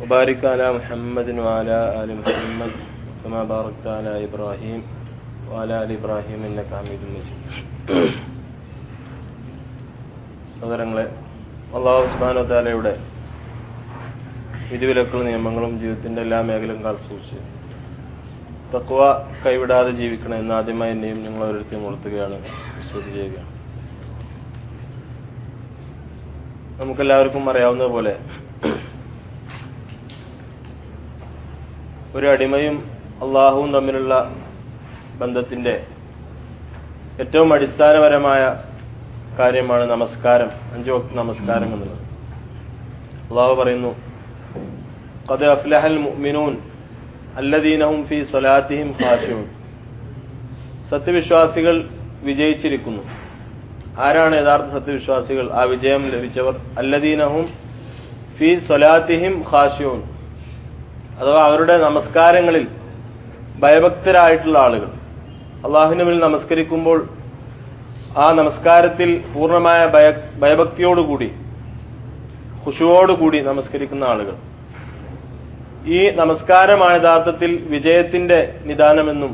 وبارك على محمد وعلى آل محمد كما باركت على إبراهيم وعلى آل إبراهيم إنك حميد مجيد സഹോദരങ്ങളെ അള്ളാഹു സുബാനോ താലയുടെ വിധിവിലക്കുള്ള നിയമങ്ങളും ജീവിതത്തിന്റെ എല്ലാ മേഖലയും കാൽ സൂക്ഷിച്ച് തക്വ കൈവിടാതെ ജീവിക്കണം എന്ന് ആദ്യമായി എന്നെയും നിങ്ങൾ ഓരോരുത്തരും ഉണർത്തുകയാണ് വിശ്വതി ചെയ്യുകയാണ് നമുക്കെല്ലാവർക്കും അറിയാവുന്നത് ഒരു അടിമയും അള്ളാഹുവും തമ്മിലുള്ള ബന്ധത്തിന്റെ ഏറ്റവും അടിസ്ഥാനപരമായ കാര്യമാണ് നമസ്കാരം അഞ്ചു വക്ത നമസ്കാരം എന്നുള്ളത്. അള്ളാഹു പറയുന്നു അത് അഫ്ലഹൽ മിനൂൻ അല്ലദീനഹും ഫി സ്വലാത്തിഹിം ഖാഷിഉൻ സത്യവിശ്വാസികൾ വിജയിച്ചിരിക്കുന്നു. ആരാണ് യഥാർത്ഥ സത്യവിശ്വാസികൾ? ആ വിജയം ലഭിച്ചവർ അല്ലദീനഹും ഫി സ്വലാത്തിഹിം ഖാഷിഉൻ അഥവാ അവരുടെ നമസ്കാരങ്ങളിൽ ഭയഭക്തരായിട്ടുള്ള ആളുകൾ. അള്ളാഹുവിന് മുന്നിൽ നമസ്കരിക്കുമ്പോൾ ആ നമസ്കാരത്തിൽ പൂർണമായ ഭയ ഭയഭക്തിയോടുകൂടി ഖുഷുവോടുകൂടി നമസ്കരിക്കുന്ന ആളുകൾ. ഈ നമസ്കാരമാണ് യഥാർത്ഥത്തിൽ വിജയത്തിന്റെ നിദാനമെന്നും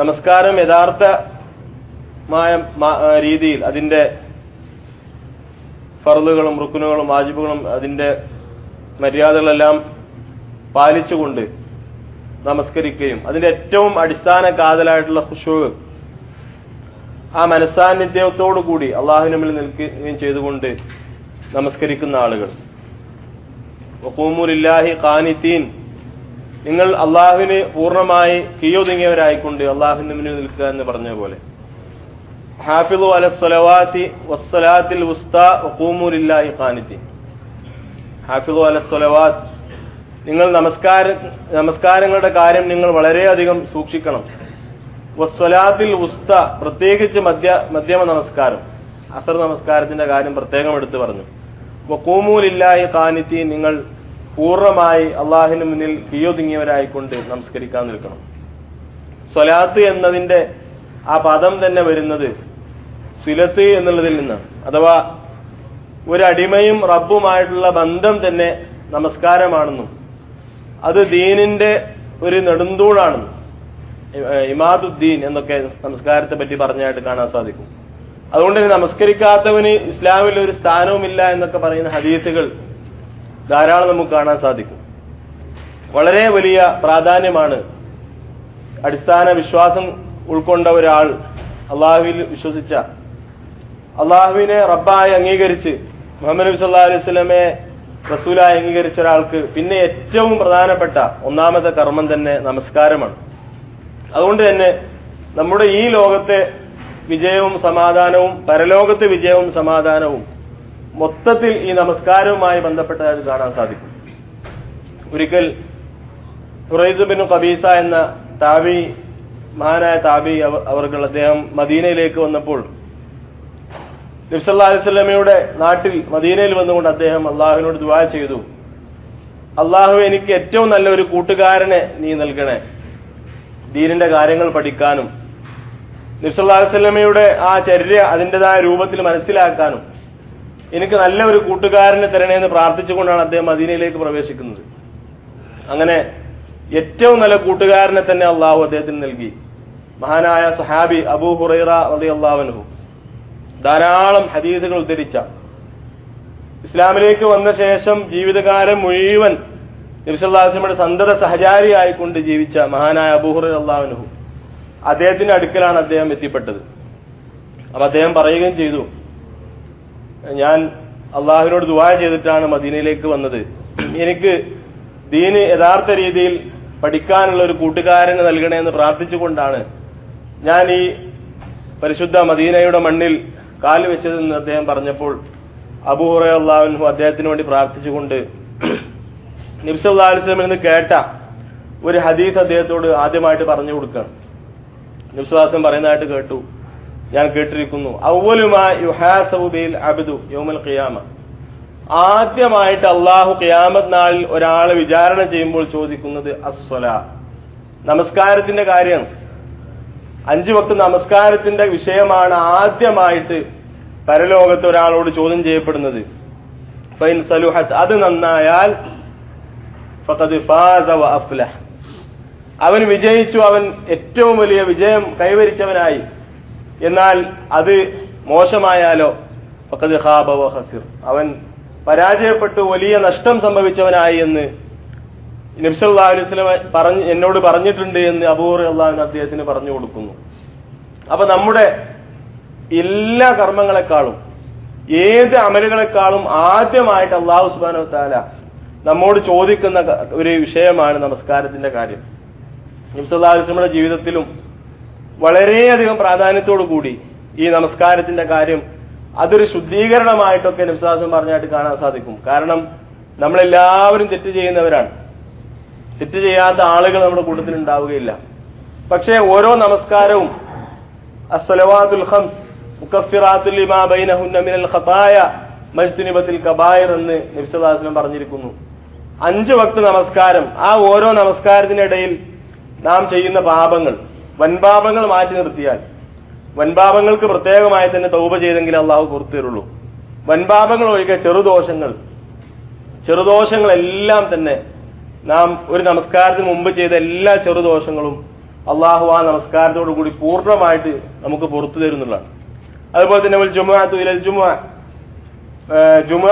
നമസ്കാരം യഥാർത്ഥമായ രീതിയിൽ അതിന്റെ ഫറുകളും റുക്കുനുകളും വാജിബുകളും അതിന്റെ മര്യാദകളെല്ലാം പാലിച്ചുകൊണ്ട് നമസ്കരിക്കുകയും അതിന്റെ ഏറ്റവും അടിസ്ഥാന കാതലായിട്ടുള്ള ഖുഷൂ ആ മനസ്സാന്നിധ്യത്തോടു കൂടി അള്ളാഹുവിന് മുന്നിൽ നിൽക്കുകയും ചെയ്തുകൊണ്ട് നമസ്കരിക്കുന്ന ആളുകൾ. വഖൂമുലില്ലാഹി ഖാനിത്തീൻ നിങ്ങൾ അള്ളാഹുവിന് പൂർണമായി കീയൊതുങ്ങിയവരായിക്കൊണ്ട് അള്ളാഹുവിന് മുന്നിൽ നിൽക്കുക എന്ന് പറഞ്ഞ പോലെ. ഹാഫിദു അലസ്വലവാത്തി വസ്സലാത്തിൽ ഉസ്താ വഖൂമുലില്ലാഹി ഖാനിത്തീൻ ഹാഫിദു അല സ്വലവാത്ത് നിങ്ങൾ നമസ്കാര നമസ്കാരങ്ങളുടെ കാര്യം നിങ്ങൾ വളരെയധികം സൂക്ഷിക്കണം. വസ്വലാത്തിൽ ഉസ്ത പ്രത്യേകിച്ച് മധ്യ മധ്യമ നമസ്കാരം. അസർ നമസ്കാരത്തിന്റെ കാര്യം പ്രത്യേകം എടുത്തു പറഞ്ഞു. വക്കൂമൂലില്ലാഹി കാനിത്തി നിങ്ങൾ പൂർണമായി അള്ളാഹിന് മുന്നിൽ കീയൊതുങ്ങിയവരായിക്കൊണ്ട് നമസ്കരിക്കാൻ നിൽക്കണം. സ്വലാത്ത് എന്നതിന്റെ ആ പദം തന്നെ വരുന്നത് സിലത്ത് എന്നുള്ളതിൽ നിന്നാണ്. അഥവാ ഒരു അടിമയും റബ്ബുമായിട്ടുള്ള ബന്ധം തന്നെ നമസ്കാരമാണെന്നും അത് ദീനിന്റെ ഒരു നെടുന്തൂടാണ് ഇമാദുദ്ദീൻ എന്നൊക്കെ നമസ്കാരത്തെ പറ്റി പറഞ്ഞായിട്ട് കാണാൻ സാധിക്കും. അതുകൊണ്ട് നമസ്കരിക്കാത്തവന് ഇസ്ലാമിൽ ഒരു സ്ഥാനവുമില്ല എന്നൊക്കെ പറയുന്ന ഹദീസുകൾ ധാരാളം നമുക്ക് കാണാൻ സാധിക്കും. വളരെ വലിയ പ്രാധാന്യമാണ് അടിസ്ഥാന വിശ്വാസം ഉൾക്കൊണ്ട ഒരാൾ അള്ളാഹുവിൽ വിശ്വസിച്ച. അള്ളാഹുവിനെ റബ്ബായി അംഗീകരിച്ച് മുഹമ്മദ് നബി സല്ലാ അലൈഹി സ്വലമെ റസൂലായി അംഗീകരിച്ച ഒരാൾക്ക് പിന്നെ ഏറ്റവും പ്രധാനപ്പെട്ട ഒന്നാമത്തെ കർമ്മം തന്നെ നമസ്കാരമാണ്. അതുകൊണ്ട് തന്നെ നമ്മുടെ ഈ ലോകത്തെ വിജയവും സമാധാനവും പരലോകത്തെ വിജയവും സമാധാനവും മൊത്തത്തിൽ ഈ നമസ്കാരവുമായി ബന്ധപ്പെട്ടതായിട്ട് കാണാൻ സാധിക്കും. ഒരിക്കൽ ഹുറൈദ് ബിൻ കബീസ എന്ന താബി മഹാനായ താബി അവർക്കുള്ള അദ്ദേഹം മദീനയിലേക്ക് വന്നപ്പോൾ നബ്സല്ലാ അലൈവല്ലമയുടെ നാട്ടിൽ മദീനയിൽ വന്നുകൊണ്ട് അദ്ദേഹം അള്ളാഹുവിനോട് ദുവാ ചെയ്തു. അള്ളാഹു എനിക്ക് ഏറ്റവും നല്ല ഒരു കൂട്ടുകാരനെ നീ നൽകണേ. ദീനിന്റെ കാര്യങ്ങൾ പഠിക്കാനും നബ്സല്ലാ അലൈവല്ലമയുടെ ആ ചര്യ അതിന്റെതായ രൂപത്തിൽ മനസ്സിലാക്കാനും എനിക്ക് നല്ല ഒരു കൂട്ടുകാരനെ തരണേന്ന് പ്രാർത്ഥിച്ചുകൊണ്ടാണ് അദ്ദേഹം മദീനയിലേക്ക് പ്രവേശിക്കുന്നത്. അങ്ങനെ ഏറ്റവും നല്ല കൂട്ടുകാരനെ തന്നെ അള്ളാഹു അദ്ദേഹത്തിന് നൽകി. മഹാനായ സഹാബി അബൂ ഹുറൈറ അലി അള്ളാഹുനഹു ധാരാളം ഹദീസുകൾ ഉദ്ധരിച്ച. ഇസ്ലാമിലേക്ക് വന്ന ശേഷം ജീവിതകാലം മുഴുവൻ നബിസല്ലാസ്ലമയുടെ സന്തത സഹചാരിയായിക്കൊണ്ട് ജീവിച്ച മഹാനായ അബൂഹുർ അള്ളാഹുനുഹു അദ്ദേഹത്തിന്റെ അടുക്കലാണ് അദ്ദേഹം എത്തിപ്പെട്ടത്. അപ്പൊ അദ്ദേഹം പറയുകയും ചെയ്തു ഞാൻ അള്ളാഹുവിനോട് ദുവാ ചെയ്തിട്ടാണ് മദീനയിലേക്ക് വന്നത്. എനിക്ക് ദീന് യഥാർത്ഥ രീതിയിൽ പഠിക്കാനുള്ള ഒരു കൂട്ടുകാരന് നൽകണേ എന്ന് പ്രാർത്ഥിച്ചുകൊണ്ടാണ് ഞാൻ ഈ പരിശുദ്ധ മദീനയുടെ മണ്ണിൽ കാൽ വെച്ചതെന്ന് അദ്ദേഹം പറഞ്ഞപ്പോൾ അബൂഹുറ അള്ളാഹുൻഹു അദ്ദേഹത്തിന് വേണ്ടി പ്രാർത്ഥിച്ചുകൊണ്ട് നബ്സല്ലാ അലിസ്ലമിൽ നിന്ന് കേട്ട ഒരു ഹദീസ് അദ്ദേഹത്തോട് ആദ്യമായിട്ട് പറഞ്ഞു കൊടുക്കുകയാണ്. വിശ്വാസം പറയുന്നതായിട്ട് കേട്ടു. ഞാൻ കേട്ടിരിക്കുന്നു. ഔവലുമാ യുഹാസബു ബിൽ അബ്ദു യൗമൽ ഖിയാമ. ആദ്യമായിട്ട് അള്ളാഹു ഖിയാമത് നാളിൽ ഒരാളെ വിചാരണ ചെയ്യുമ്പോൾ ചോദിക്കുന്നത് അസ്വല നമസ്കാരത്തിന്റെ കാര്യമാണ് അഞ്ചു വക്ത നമസ്കാരത്തിന്റെ വിഷയമാണ് ആദ്യമായിട്ട് പരലോകത്ത് ഒരാളോട് ചോദ്യം ചെയ്യപ്പെടുന്നത്. ഫൈൻ അത് നന്നായാൽ അഫ്ലഹ്. അവൻ വിജയിച്ചു. അവൻ ഏറ്റവും വലിയ വിജയം കൈവരിച്ചവനായി. എന്നാൽ അത് മോശമായാലോ? ഖാബ വ അവൻ പരാജയപ്പെട്ടു. വലിയ നഷ്ടം സംഭവിച്ചവനായി എന്ന് നബ്സല്ലാ അലൈഹി സ്വലം പറഞ്ഞ് എന്നോട് പറഞ്ഞിട്ടുണ്ട് എന്ന് അബൂർ അള്ളാഹു അദ്ദേഹത്തിന് പറഞ്ഞു കൊടുക്കുന്നു. അപ്പൊ നമ്മുടെ എല്ലാ കർമ്മങ്ങളെക്കാളും ഏത് അമലുകളെക്കാളും ആദ്യമായിട്ട് അള്ളാഹു സുബാനോ താല നമ്മോട് ചോദിക്കുന്ന ഒരു വിഷയമാണ് നമസ്കാരത്തിന്റെ കാര്യം. നബ്സല്ലാ അലൈഹി സ്വലമിയുടെ ജീവിതത്തിലും വളരെയധികം പ്രാധാന്യത്തോടു കൂടി ഈ നമസ്കാരത്തിന്റെ കാര്യം അതൊരു ശുദ്ധീകരണമായിട്ടൊക്കെ നബ്സാസം പറഞ്ഞായിട്ട് കാണാൻ സാധിക്കും. കാരണം നമ്മളെല്ലാവരും തെറ്റ് ചെയ്യുന്നവരാണ്. തെറ്റ് ചെയ്യാത്ത ആളുകൾ നമ്മുടെ കൂട്ടത്തിൽ ഉണ്ടാവുകയില്ല. പക്ഷേ ഓരോ നമസ്കാരവും അസ്സലവാത്തുൽ ഹംസ് മുക്കഫിറാത്തുൽ ലിമാ ബൈനഹുന്ന മിനൽ കബായിർ എന്ന് നബിസ്വലാസ്ലം പറഞ്ഞിരിക്കുന്നു. അഞ്ച് വക്ത് നമസ്കാരം ആ ഓരോ നമസ്കാരത്തിനിടയിൽ നാം ചെയ്യുന്ന പാപങ്ങൾ വൻപാപങ്ങൾ മാറ്റി നിർത്തിയാൽ വൻപാപങ്ങൾക്ക് പ്രത്യേകമായി തന്നെ തൗപ ചെയ്തെങ്കിൽ അള്ളാഹു പുറത്തു തരുള്ളൂ വൻപാപങ്ങൾ ഒഴികെ ചെറുദോഷങ്ങൾ ചെറുദോഷങ്ങളെല്ലാം തന്നെ നാം ഒരു നമസ്കാരത്തിന് മുമ്പ് ചെയ്ത എല്ലാ ചെറുദോഷങ്ങളും അള്ളാഹു ആ നമസ്കാരത്തോടു കൂടി പൂർണമായിട്ട് നമുക്ക് പുറത്തു തരുന്നുള്ളതാണ്. അതുപോലെ തന്നെ ഒരു ജുമാഅത്തു ഇലൽ ജുമാ ജുമ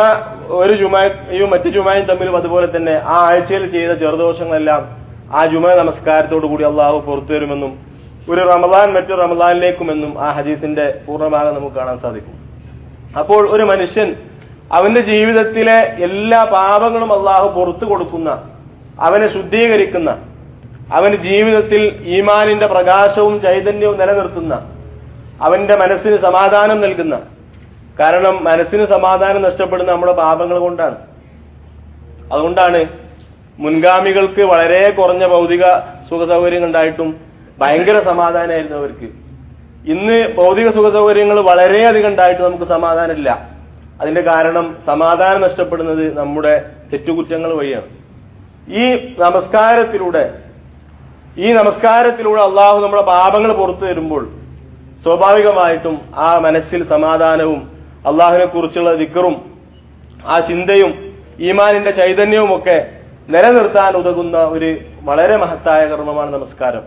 ഒരു ജുമയും മറ്റു ജുമയും തമ്മിലും അതുപോലെ തന്നെ ആ ആഴ്ചയിൽ ചെയ്ത ചെറുദോഷങ്ങളെല്ലാം ആ ജുമ നമസ്കാരത്തോടു കൂടി അള്ളാഹു പുറത്തു തരുമെന്നും ഒരു റമദാൻ മറ്റു റമദാനിലേക്കുമെന്നും ആ ഹദീസിന്റെ പൂർണഭാഗം നമുക്ക് കാണാൻ സാധിക്കും. അപ്പോൾ ഒരു മനുഷ്യൻ അവന്റെ ജീവിതത്തിലെ എല്ലാ പാപങ്ങളും അള്ളാഹു പുറത്തു കൊടുക്കുന്ന അവനെ ശുദ്ധീകരിക്കുന്ന അവന് ജീവിതത്തിൽ ഈമാനിന്റെ പ്രകാശവും ചൈതന്യവും നിലനിർത്തുന്ന അവന്റെ മനസ്സിന് സമാധാനം നൽകുന്ന കാരണം മനസ്സിന് സമാധാനം നഷ്ടപ്പെടുന്ന നമ്മുടെ പാപങ്ങൾ കൊണ്ടാണ്. അതുകൊണ്ടാണ് മുൻഗാമികൾക്ക് വളരെ കുറഞ്ഞ ഭൗതിക സുഖ സൗകര്യങ്ങൾ ഉണ്ടായിട്ടും ഭയങ്കര സമാധാനമായിരുന്നു അവർക്ക്. ഇന്ന് ഭൗതിക സുഖ സൗകര്യങ്ങൾ വളരെയധികം ഉണ്ടായിട്ട് നമുക്ക് സമാധാനമില്ല. അതിന്റെ കാരണം സമാധാനം നഷ്ടപ്പെടുന്നത് നമ്മുടെ തെറ്റുകുറ്റങ്ങൾ വഴിയാണ്. ഈ നമസ്കാരത്തിലൂടെ ഈ നമസ്കാരത്തിലൂടെ അള്ളാഹു നമ്മുടെ പാപങ്ങൾ പുറത്തു തരുമ്പോൾ സ്വാഭാവികമായിട്ടും ആ മനസ്സിൽ സമാധാനവും അള്ളാഹുവിനെ കുറിച്ചുള്ള ദിക്കറും ആ ചിന്തയും ഈമാനിന്റെ ചൈതന്യവും ഒക്കെ നിലനിർത്താൻ ഉതകുന്ന ഒരു വളരെ മഹത്തായ കർമ്മമാണ് നമസ്കാരം.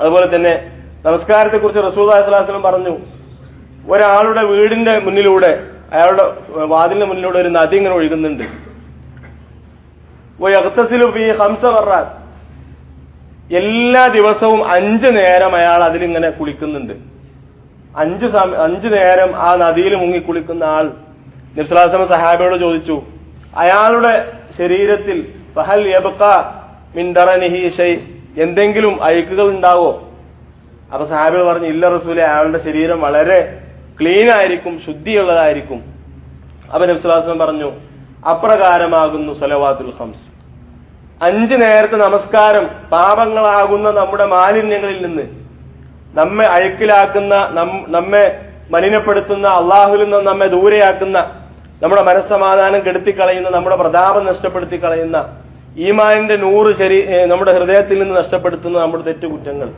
അതുപോലെ തന്നെ നമസ്കാരത്തെ കുറിച്ച് റസൂൽ അലൈഹിസ്ലാം പറഞ്ഞു ഒരാളുടെ വീടിന്റെ മുന്നിലൂടെ അയാളുടെ വാതിലിന്റെ മുന്നിലൂടെ ഒരു നദി ഇങ്ങനെ ഒഴുകുന്നുണ്ട്. ഫീ എല്ലാ ദിവസവും അഞ്ചു നേരം അയാൾ അതിലിങ്ങനെ കുളിക്കുന്നുണ്ട്. അഞ്ചു അഞ്ചു നേരം ആ നദിയിൽ മുങ്ങി കുളിക്കുന്ന ആൾ നിസ്ലാസമ സഹാബിയോട് ചോദിച്ചു അയാളുടെ ശരീരത്തിൽ ഫഹൽ യബക്ക മിൻ ദറനിഹി ഷൈ എന്തെങ്കിലും അഴുക്കുകൾ ഉണ്ടാവോ? അപ്പൊ സഹാബികൾ പറഞ്ഞു ഇല്ല റസൂലെ അയാളുടെ ശരീരം വളരെ ക്ലീൻ ആയിരിക്കും ശുദ്ധിയുള്ളതായിരിക്കും. അപ്പൊ നബ്സുലാസ്ലം പറഞ്ഞു അപ്രകാരമാകുന്നു സലവാത്തുൽ ഹംസ് അഞ്ച് നേരത്തെ നമസ്കാരം പാപങ്ങളാകുന്ന നമ്മുടെ മാലിന്യങ്ങളിൽ നിന്ന്. നമ്മെ അഴുക്കിലാക്കുന്ന നമ്മെ മലിനപ്പെടുത്തുന്ന അള്ളാഹുവിൽ നിന്ന് നമ്മെ ദൂരെയാക്കുന്ന നമ്മുടെ മനസ്സമാധാനം കെടുത്തിക്കളയുന്ന നമ്മുടെ പ്രതാപം നഷ്ടപ്പെടുത്തി കളയുന്ന ഈമാനിന്റെ നൂറ് ശരി നമ്മുടെ ഹൃദയത്തിൽ നിന്ന് നഷ്ടപ്പെടുത്തുന്ന നമ്മുടെ തെറ്റുകുറ്റങ്ങൾ.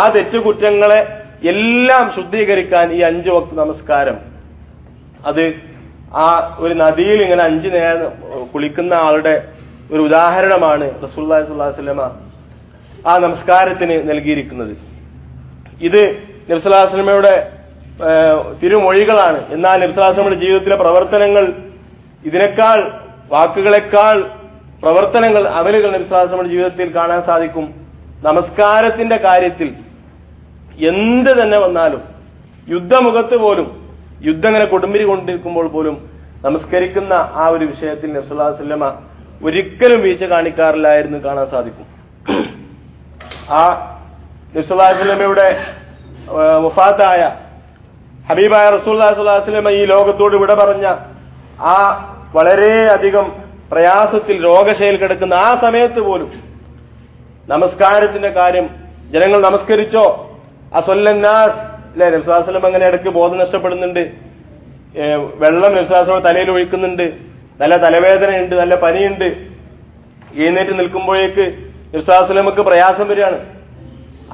ആ തെറ്റുകുറ്റങ്ങളെ എല്ലാം ശുദ്ധീകരിക്കാൻ ഈ അഞ്ചു വക്ത നമസ്കാരം. അത് ആ ഒരു നദിയിൽ ഇങ്ങനെ അഞ്ചു നേരം കുളിക്കുന്ന ആളുടെ ഒരു ഉദാഹരണമാണ് റസൂല്ലാ സ്വല്ലാസ്ലമ ആ നമസ്കാരത്തിന് നൽകിയിരിക്കുന്നത്. ഇത് നബ്സലാസ്ലമയുടെ തിരുമൊഴികളാണ്. എന്നാൽ നബ്സലാസ്ലമയുടെ ജീവിതത്തിലെ പ്രവർത്തനങ്ങൾ ഇതിനേക്കാൾ വാക്കുകളെക്കാൾ പ്രവർത്തനങ്ങൾ അവലുകൾ നബ്സലാസ്ലമയുടെ ജീവിതത്തിൽ കാണാൻ സാധിക്കും. നമസ്കാരത്തിന്റെ കാര്യത്തിൽ എന്ത് തന്നെ വന്നാലും യുദ്ധമുഖത്ത് പോലും യുദ്ധം ഇങ്ങനെ കൊടുമ്പിരി കൊണ്ടിരിക്കുമ്പോൾ പോലും നമസ്കരിക്കുന്ന ആ ഒരു വിഷയത്തിൽ നബ്സല്ലാ വല്ലമ ഒരിക്കലും വീഴ്ച കാണിക്കാറില്ലായിരുന്നു കാണാൻ സാധിക്കും. ആ നിസ്വലാസ്ലമയുടെ വഫാത്തായ ഹബീബായ റസൂല്ലാ സ്വല്ലാ വല്ലമ ഈ ലോകത്തോട് വിട പറഞ്ഞ ആ വളരെയധികം പ്രയാസത്തിൽ രോഗശയിൽ കിടക്കുന്ന ആ സമയത്ത് പോലും നമസ്കാരത്തിന്റെ കാര്യം ജനങ്ങൾ നമസ്കരിച്ചോ? അസൊല്ലന്നാസ്. അല്ലെ? നബ്സാസ്ലം അങ്ങനെ ഇടയ്ക്ക് ബോധം നഷ്ടപ്പെടുന്നുണ്ട്. വെള്ളം നബ്സാസ്ലം തലയിൽ ഒഴിക്കുന്നുണ്ട്. നല്ല തലവേദനയുണ്ട് നല്ല പനിയുണ്ട്. എഴുന്നേറ്റ് നിൽക്കുമ്പോഴേക്ക് നിർസാസ്ലമക്ക് പ്രയാസം വരികയാണ്.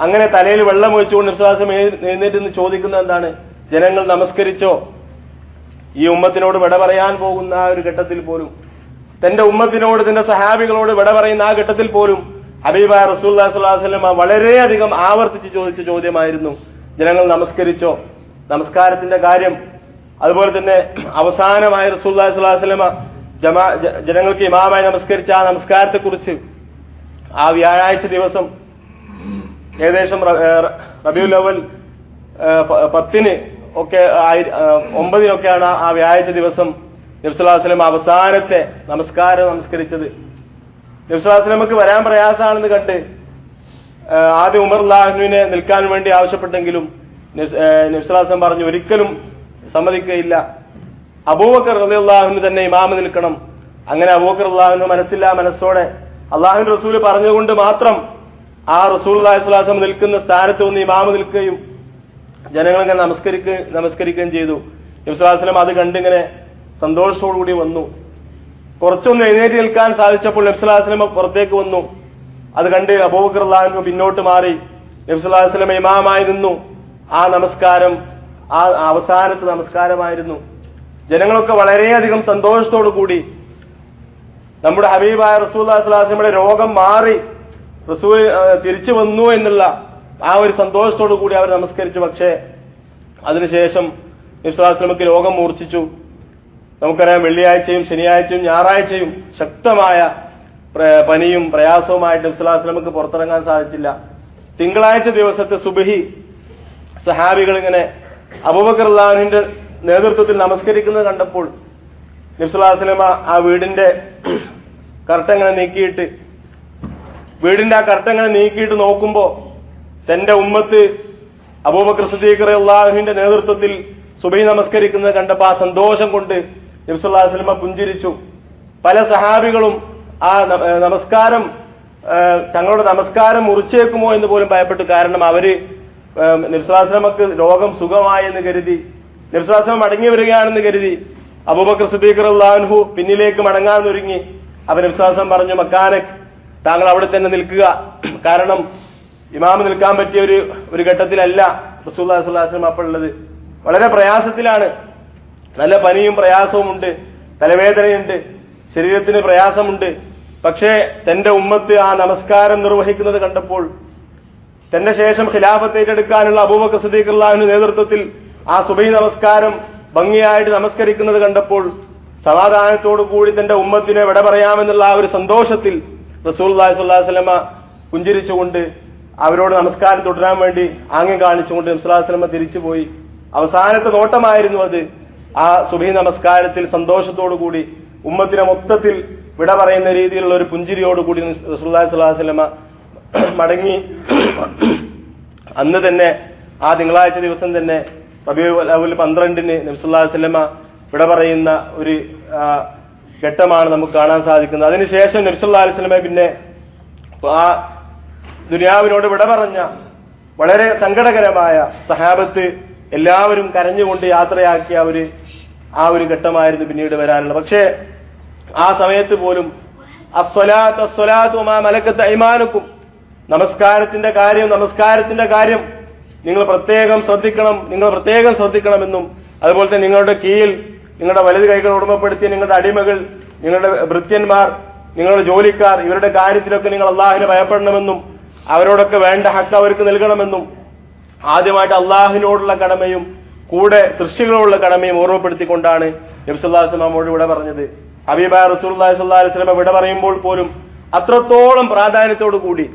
അങ്ങനെ തലയിൽ വെള്ളം ഒഴിച്ചുകൊണ്ട് നിർസാസം എഴുന്നേറ്റ് നിന്ന് ചോദിക്കുന്നത് എന്താണ്? ജനങ്ങൾ നമസ്കരിച്ചോ? ഈ ഉമ്മത്തിനോട് വിട പറയാൻ പോകുന്ന ആ ഒരു ഘട്ടത്തിൽ പോലും. തന്റെ ഉമ്മത്തിനോട് തന്റെ സഹാബികളോട് വിട പറയുന്ന ആ ഘട്ടത്തിൽ പോലും ഹബീബ റസൂല്ലാ സ്വലാസ്ലമ വളരെയധികം ആവർത്തിച്ച് ചോദിച്ച ചോദ്യമായിരുന്നു ജനങ്ങൾ നമസ്കരിച്ചോ? നമസ്കാരത്തിന്റെ കാര്യം അതുപോലെ തന്നെ അവസാനമായ റസൂല്ലാ സ്വലാസ്ലമ ജമാ ജനങ്ങൾക്ക് ഇമാമായി നമസ്കരിച്ച ആ നമസ്കാരത്തെക്കുറിച്ച് ആ വ്യാഴാഴ്ച ദിവസം ഏകദേശം റബിയുൽ അവൽ പത്തിന് ഒക്കെ ഒമ്പതിനൊക്കെയാണ് ആ- വ്യാഴാഴ്ച ദിവസം നബ്സുല്ലാസ്ലം അവസാനത്തെ നമസ്കാരം നമസ്കരിച്ചത്. നബ്സുല്ലാസ്ലമക്ക് വരാൻ പ്രയാസമാണെന്ന് കണ്ട് ആദ്യം ഉമർ ലാഹ്നുവിനെ നിൽക്കാൻ വേണ്ടി ആവശ്യപ്പെട്ടെങ്കിലും നബ്സുല്ലാസ്ലം പറഞ്ഞു ഒരിക്കലും സമ്മതിക്കുകയില്ല. അബൂബക്കർ അള്ളാഹുവിന് തന്നെ ഇമാമ നിൽക്കണം. അങ്ങനെ അബൂബക്കർ അള്ളാഹുവിന് മനസ്സില്ല മനസ്സോടെ അള്ളാഹുവിൻ റസൂൽ പറഞ്ഞുകൊണ്ട് മാത്രം ആ റസൂൽ അള്ളാഹിസ്ലാസം നിൽക്കുന്ന സ്ഥാനത്ത് ഒന്ന് ഇമാമ നിൽക്കുകയും ജനങ്ങളങ്ങനെ നമസ്കരിക്കുക നമസ്കരിക്കുകയും ചെയ്തു. നബ്സുലാസ്ലം അത് കണ്ടിങ്ങനെ സന്തോഷത്തോടുകൂടി വന്നു. കുറച്ചൊന്ന് എഴുന്നേറ്റ് നിൽക്കാൻ സാധിച്ചപ്പോൾ നബ്സുലാസ്ലമ പുറത്തേക്ക് വന്നു. അത് കണ്ട് അബൂബക്കർ അള്ളാഹുവിന് പിന്നോട്ട് മാറി. നബ്സുലാസ്ലം ഇമാമായി നിന്നു. ആ നമസ്കാരം ആ അവസാനത്തെ നമസ്കാരമായിരുന്നു. ജനങ്ങളൊക്കെ വളരെയധികം സന്തോഷത്തോടു കൂടി നമ്മുടെ ഹബീബായ റസൂൽ അസ്ലാസ്ലമയുടെ രോഗം മാറി റസൂൽ തിരിച്ചു വന്നു എന്നുള്ള ആ ഒരു സന്തോഷത്തോടു കൂടി അവർ നമസ്കരിച്ചു. പക്ഷേ അതിനുശേഷം നിസ്ലാസ്ലമക്ക് രോഗം മൂർച്ഛിച്ചു. നമുക്കറിയാം വെള്ളിയാഴ്ചയും ശനിയാഴ്ചയും ഞായറാഴ്ചയും ശക്തമായ പനിയും പ്രയാസവുമായിട്ട് നിസ്ലാസ്ലമക്ക് പുറത്തിറങ്ങാൻ സാധിച്ചില്ല. തിങ്കളാഴ്ച ദിവസത്തെ സുബഹി സഹാബികൾ ഇങ്ങനെ അബൂബക്കർ നേതൃത്വത്തിൽ നമസ്കരിക്കുന്നത് കണ്ടപ്പോൾ നിസ്ലാസ്ലമ ആ വീടിന്റെ കർട്ടങ്ങനെ നീക്കിയിട്ട് വീടിന്റെ ആ കർട്ടങ്ങനെ നീക്കിയിട്ട് നോക്കുമ്പോ തന്റെ ഉമ്മത്ത് അബൂബക്കർ സിദ്ദീഖ് അള്ളാഹുവിന്റെ നേതൃത്വത്തിൽ സുബൈ നമസ്കരിക്കുന്നത് കണ്ടപ്പോ ആ സന്തോഷം കൊണ്ട് നബ്സുല്ലാസ്ലമ പുഞ്ചിരിച്ചു. പല സഹാബികളും ആ നമസ്കാരം തങ്ങളുടെ നമസ്കാരം മുറിച്ചേക്കുമോ എന്ന് പോലും ഭയപ്പെട്ടു കാരണം അവർ നബ്സുല്ലാസ്ലമക്ക് രോഗം സുഖമായെന്ന് കരുതി നിബ്സാശ്രമം മടങ്ങി വരികയാണെന്ന് കരുതി അബൂബക്കർ സിദ്ദീഖ് അള്ളാഹു പിന്നിലേക്ക് മടങ്ങാനൊരുങ്ങി അവൻ നബ്സുല്ലാസ്ലം പറഞ്ഞു മക്കാനക് താങ്കൾ അവിടെ തന്നെ നിൽക്കുക. കാരണം ഇമാമ് നിൽക്കാൻ പറ്റിയ ഒരു ഒരു ഘട്ടത്തിലല്ല റസൂല്ലാ അപ്പോൾ ഉള്ളത്. വളരെ പ്രയാസത്തിലാണ്. നല്ല പനിയും പ്രയാസവും ഉണ്ട്. തലവേദനയുണ്ട്. ശരീരത്തിന് പ്രയാസമുണ്ട്. പക്ഷേ തന്റെ ഉമ്മത്ത് ആ നമസ്കാരം നിർവഹിക്കുന്നത് കണ്ടപ്പോൾ തന്റെ ശേഷം ഖിലാഫത്ത് ഏറ്റെടുക്കാനുള്ള അബൂബക്കർ സിദ്ദീഖ് അള്ളാഹുവിന്റെ നേതൃത്വത്തിൽ ആ സുബൈ നമസ്കാരം ഭംഗിയായിട്ട് നമസ്കരിക്കുന്നത് കണ്ടപ്പോൾ സമാധാനത്തോടു കൂടി തന്റെ ഉമ്മത്തിനെ വിട പറയാമെന്നുള്ള ആ ഒരു സന്തോഷത്തിൽ റസൂൽ സ്വല്ലാസ്ലമ പുഞ്ചിരിച്ചുകൊണ്ട് അവരോട് നമസ്കാരം തുടരാൻ വേണ്ടി ആംഗ്യം കാണിച്ചുകൊണ്ട് നബ്സുല്ലാസ്ലമ തിരിച്ചുപോയി. അവസാനത്തെ നോട്ടമായിരുന്നു അത്. ആ സുബഹി നമസ്കാരത്തിൽ സന്തോഷത്തോടു കൂടി ഉമ്മത്തിനെ മൊത്തത്തിൽ വിട പറയുന്ന രീതിയിലുള്ള ഒരു പുഞ്ചിരിയോടുകൂടി റസൂല്ലാ സ്വല്ലാസ്ലമ മടങ്ങി. അന്ന് തന്നെ ആ തിങ്കളാഴ്ച ദിവസം തന്നെ റബിയുൽ പന്ത്രണ്ടിന് നബ്സുല്ലാ വല്ലമ ഇവിടെ പറയുന്ന ഒരു ഘട്ടമാണ് നമുക്ക് കാണാൻ സാധിക്കുന്നത്. അതിനുശേഷം നബ്സുല്ലാ വല്ലമ പിന്നെ ആ ദുനിയാവിനോട് വിട പറഞ്ഞ വളരെ സങ്കടകരമായ സഹാബത്ത് എല്ലാവരും കരഞ്ഞുകൊണ്ട് യാത്രയാക്കിയ ഒരു ആ ഒരു ഘട്ടമായിരുന്നു പിന്നീട് വരാനുള്ളത്. പക്ഷേ ആ സമയത്ത് പോലും അസ്വലാത്ത് അസ്വലാത്ത് മലക്കത്ത് അയ്മാനുക്കും നമസ്കാരത്തിന്റെ കാര്യം നമസ്കാരത്തിന്റെ കാര്യം. നിങ്ങൾ പ്രത്യേകം ശ്രദ്ധിക്കണം നിങ്ങൾ പ്രത്യേകം ശ്രദ്ധിക്കണമെന്നും അതുപോലെ തന്നെ നിങ്ങളുടെ കീഴിൽ നിങ്ങളുടെ വലത് കൈകൾ ഉടമപ്പെടുത്തിയ നിങ്ങളുടെ അടിമകൾ നിങ്ങളുടെ ഭൃത്യന്മാർ നിങ്ങളുടെ ജോലിക്കാർ ഇവരുടെ കാര്യത്തിലൊക്കെ നിങ്ങൾ അള്ളാഹിനെ ഭയപ്പെടണമെന്നും അവരോടൊക്കെ വേണ്ട ഹക്ക് അവർക്ക് നൽകണമെന്നും ആദ്യമായിട്ട് അള്ളാഹിനോടുള്ള കടമയും കൂടെ സൃഷ്ടികളോടുള്ള കടമയും ഓർമ്മപ്പെടുത്തിക്കൊണ്ടാണ് നബ്സുല്ലാസ്ലാമോട് ഇവിടെ പറഞ്ഞത്. ഹബീബ റസൂല്ലാഹി സ്വല്ലാ വസ്ലമ വിട പറയുമ്പോൾ പോലും അത്രത്തോളം പ്രാധാന്യത്തോടു കൂടി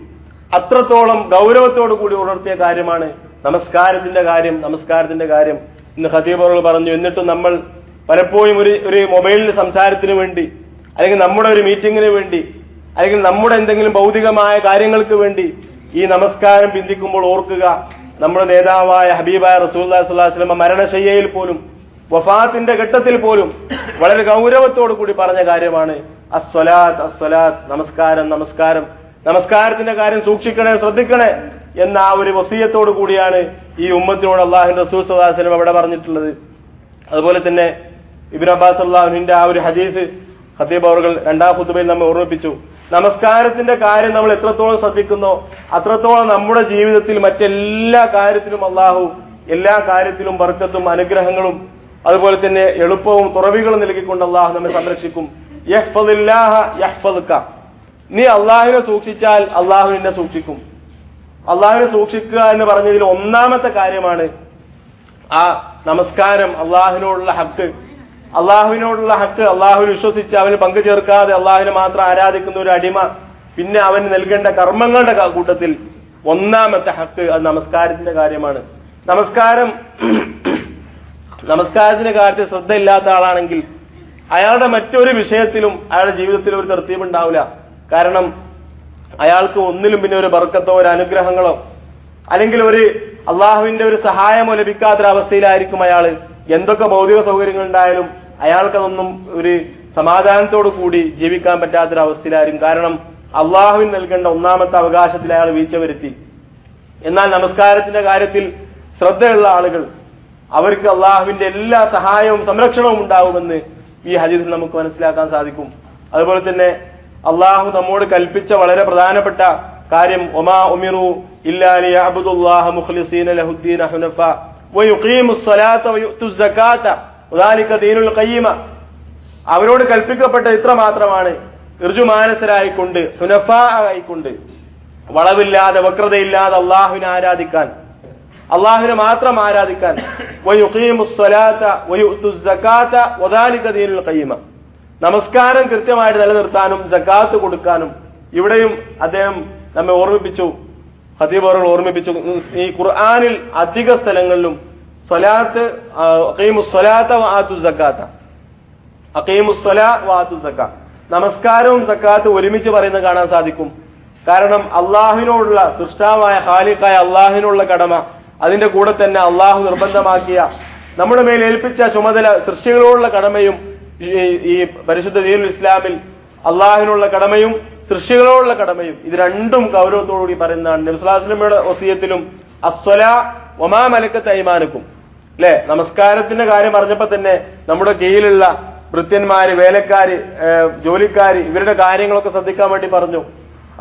അത്രത്തോളം ഗൗരവത്തോടു കൂടി ഉണർത്തിയ കാര്യമാണ് നമസ്കാരത്തിന്റെ കാര്യം നമസ്കാരത്തിന്റെ കാര്യം ഇന്ന് ഖതീബറുകൾ പറഞ്ഞു. എന്നിട്ടും നമ്മൾ പലപ്പോഴും ഒരു ഒരു മൊബൈലിൽ സംസാരത്തിന് വേണ്ടി അല്ലെങ്കിൽ നമ്മുടെ ഒരു മീറ്റിങ്ങിന് വേണ്ടി അല്ലെങ്കിൽ നമ്മുടെ എന്തെങ്കിലും ഭൗതികമായ കാര്യങ്ങൾക്ക് വേണ്ടി ഈ നമസ്കാരം പിന്തിക്കുമ്പോൾ ഓർക്കുക നമ്മുടെ നേതാവായ ഹബീബായ റസൂല്ലാ സ്വലാസ്ലമ മരണശയ്യയിൽ പോലും വഫാത്തിന്റെ ഘട്ടത്തിൽ പോലും വളരെ ഗൗരവത്തോടു കൂടി പറഞ്ഞ കാര്യമാണ് അസ്വലാത്ത് അസ്വലാത്ത് നമസ്കാരം നമസ്കാരം. നമസ്കാരത്തിന്റെ കാര്യം സൂക്ഷിക്കണേ ശ്രദ്ധിക്കണേ എന്ന ആ ഒരു വസീയത്തോടു കൂടിയാണ് ഈ ഉമ്മത്തിനോട് അള്ളാഹുന്റെ റസൂൽ സദാസനം അവിടെ പറഞ്ഞിട്ടുള്ളത്. അതുപോലെ തന്നെ ഇബിൻ അബ്ബാസ് അള്ളാഹുവിന്റെ ആ ഒരു ഹദീസ് ഖത്തീബ് അവർ രണ്ടാം ഖുത്തുബയിൽ നമ്മെ ഓർമ്മിപ്പിച്ചു. നമസ്കാരത്തിന്റെ കാര്യം നമ്മൾ എത്രത്തോളം ശ്രദ്ധിക്കുന്നോ അത്രത്തോളം നമ്മുടെ ജീവിതത്തിൽ മറ്റെല്ലാ കാര്യത്തിലും അള്ളാഹു എല്ലാ കാര്യത്തിലും വർക്കത്തും അനുഗ്രഹങ്ങളും അതുപോലെ തന്നെ എളുപ്പവും തുറവികളും നൽകിക്കൊണ്ട് അള്ളാഹു നമ്മെ സംരക്ഷിക്കും. യഹ്ഫദില്ലാഹ യഹ്ഫദുക. നീ അള്ളാഹുവിനെ സൂക്ഷിച്ചാൽ അള്ളാഹു നിന്നെ സൂക്ഷിക്കും. അള്ളാഹുവിനെ സൂക്ഷിക്കുക എന്ന് പറഞ്ഞതിൽ ഒന്നാമത്തെ കാര്യമാണ് ആ നമസ്കാരം അള്ളാഹുവിനോടുള്ള ഹക്ക്. അള്ളാഹുവിനോടുള്ള ഹക്ക് അള്ളാഹു വിശ്വസിച്ച് അവന് പങ്കു ചേർക്കാതെ അള്ളാഹുവിനെ മാത്രം ആരാധിക്കുന്ന ഒരു അടിമ പിന്നെ അവന് നൽകേണ്ട കർമ്മങ്ങളുടെ കൂട്ടത്തിൽ ഒന്നാമത്തെ ഹക്ക് അത് നമസ്കാരത്തിന്റെ കാര്യമാണ്. നമസ്കാരം നമസ്കാരത്തിന്റെ കാര്യത്തിൽ ശ്രദ്ധയില്ലാത്ത ആളാണെങ്കിൽ അയാളുടെ മറ്റൊരു വിഷയത്തിലും അയാളുടെ ജീവിതത്തിൽ ഒരു തെർത്തീവ് ഉണ്ടാവില്ല. കാരണം അയാൾക്ക് ഒന്നിലും പിന്നെ ഒരു ബർക്കത്തോ ഒരു അനുഗ്രഹങ്ങളോ അല്ലെങ്കിൽ ഒരു അള്ളാഹുവിന്റെ ഒരു സഹായമോ ലഭിക്കാത്തൊരവസ്ഥയിലായിരിക്കും അയാൾ എന്തൊക്കെ ഭൗതിക സൗകര്യങ്ങൾ ഉണ്ടായാലും അയാൾക്കതൊന്നും ഒരു സമാധാനത്തോടു കൂടി ജീവിക്കാൻ പറ്റാത്തൊരവസ്ഥയിലായിരിക്കും. കാരണം അള്ളാഹുവിന് നൽകേണ്ട ഒന്നാമത്തെ അവകാശത്തിൽ അയാൾ വീഴ്ച വരുത്തി. എന്നാൽ നമസ്കാരത്തിന്റെ കാര്യത്തിൽ ശ്രദ്ധയുള്ള ആളുകൾ അവർക്ക് അള്ളാഹുവിന്റെ എല്ലാ സഹായവും സംരക്ഷണവും ഉണ്ടാവുമെന്ന് ഈ ഹദീസിൽ നമുക്ക് മനസ്സിലാക്കാൻ സാധിക്കും. അതുപോലെ തന്നെ അള്ളാഹു നമ്മോട് കൽപ്പിച്ച വളരെ പ്രധാനപ്പെട്ട കാര്യം ഒമാ ഉമിറു ഇല്ലാലി അബ്ദുല്ലാഹ മുഖ്ലിസീന ലഹുദ്ദീന അഹുനഫ ദീനുൽ അവരോട് കൽപ്പിക്കപ്പെട്ട ഇത്ര മാത്രമാണ് ഋജുമാനസരായിക്കൊണ്ട് ആയിക്കൊണ്ട്. വളവില്ലാതെ വക്രതയില്ലാതെ അള്ളാഹുവിനെ ആരാധിക്കാൻ. അള്ളാഹുവിനെ മാത്രം ആരാധിക്കാൻ. വയുഖീമു സ്വലാത്ത വയുത്തു സകാത്ത വദാലിക ദീനുൽ ഖയ്യിമ. നമസ്കാരം കൃത്യമായിട്ട് നിലനിർത്താനും ജക്കാത്ത് കൊടുക്കാനും ഇവിടെയും അദ്ദേഹം നമ്മെ ഓർമ്മിപ്പിച്ചു ഹദീബ് അവർ ഓർമ്മിപ്പിച്ചു. ഈ ഖുർആാനിൽ അധിക സ്ഥലങ്ങളിലും സ്വലാത്ത് സ്വലാത്ത വാത്തു സക്കാത്ത അഖീമു സ്വലാ വാത്തു സക്ക നമസ്കാരവും സക്കാത്ത് ഒരുമിച്ച് പറയുന്നത് കാണാൻ സാധിക്കും. കാരണം അള്ളാഹുവിനോടുള്ള സൃഷ്ടാവായ ഹാലിക്കായ അള്ളാഹുവിനുള്ള കടമ അതിന്റെ കൂടെ തന്നെ അള്ളാഹു നിർബന്ധമാക്കിയ നമ്മുടെ മേൽ ഏൽപ്പിച്ച ചുമതല സൃഷ്ടികളോടുള്ള കടമയും ഈ- പരിശുദ്ധ ദീനുൽ ഇസ്ലാമിൽ അള്ളാഹിനുള്ള കടമയും സൃഷ്ടികളോടുള്ള കടമയും ഇത് രണ്ടും ഗൗരവത്തോടുകൂടി പറയുന്നതാണ്. നബ്സുലാസ്ലമയുടെ ഒസിയത്തിലും അസ്വല ഒമാ മലക്ക തൈമാനക്കും അല്ലെ? നമസ്കാരത്തിന്റെ കാര്യം പറഞ്ഞപ്പോ തന്നെ നമ്മുടെ കീഴിലുള്ള വൃത്യന്മാര് വേലക്കാര് ജോലിക്കാര് ഇവരുടെ കാര്യങ്ങളൊക്കെ ശ്രദ്ധിക്കാൻ വേണ്ടി പറഞ്ഞു.